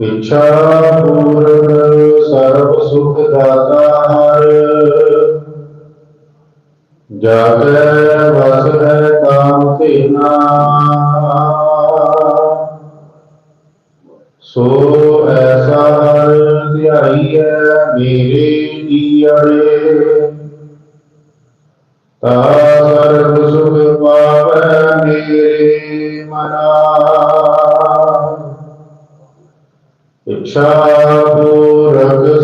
ਇੱਛਾ ਪੂਰਨ ਸਰਬ ਸੁਖ ਦਾਤਾ ਹਰ ਜਾਗੈ ਵਸ ਹੈ ਕਾਮ ਤੇਨਾ ਸੋ ਐਸਾ ਹਰ ਧਿਆਈਐ ਮੇਰੇ ਜੀਵੜੇ ਤਾ ਸਰਬ ਸੁਖ शिक्षा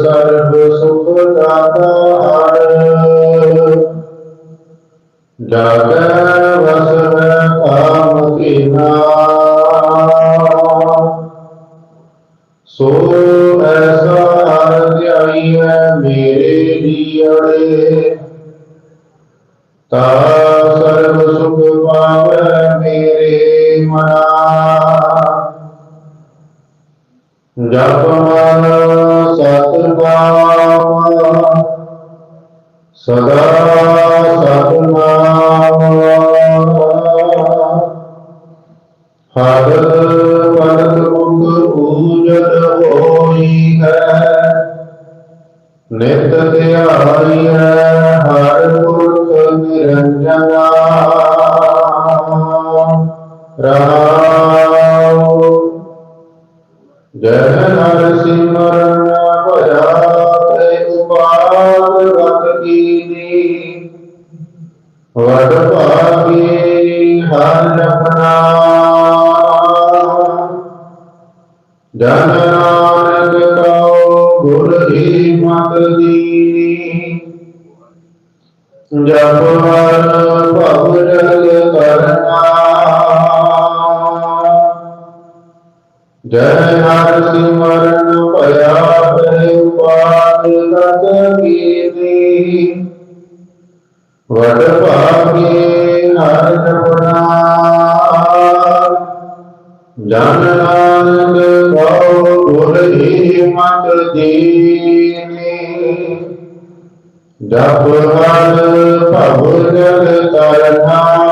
सर्व सुख दाता जग काम सो ऐसा हृदय है मेरे लिए ता सर्व सुख पावे जपमन सतनाम सदा सतनाम हरत परत मुख पूजत होई है नित ध्याई है हर पुरुष निरंजना रहा जय नरसिंह उपाद वत कीनी हर अपना जन नानक कौ गुर ही मत दीनी जप हर भव जग करना जय हर सिमरन पया उपाद लग कीनी वट हर नपना जन नानक गुर ही मत दीनी जप हर करना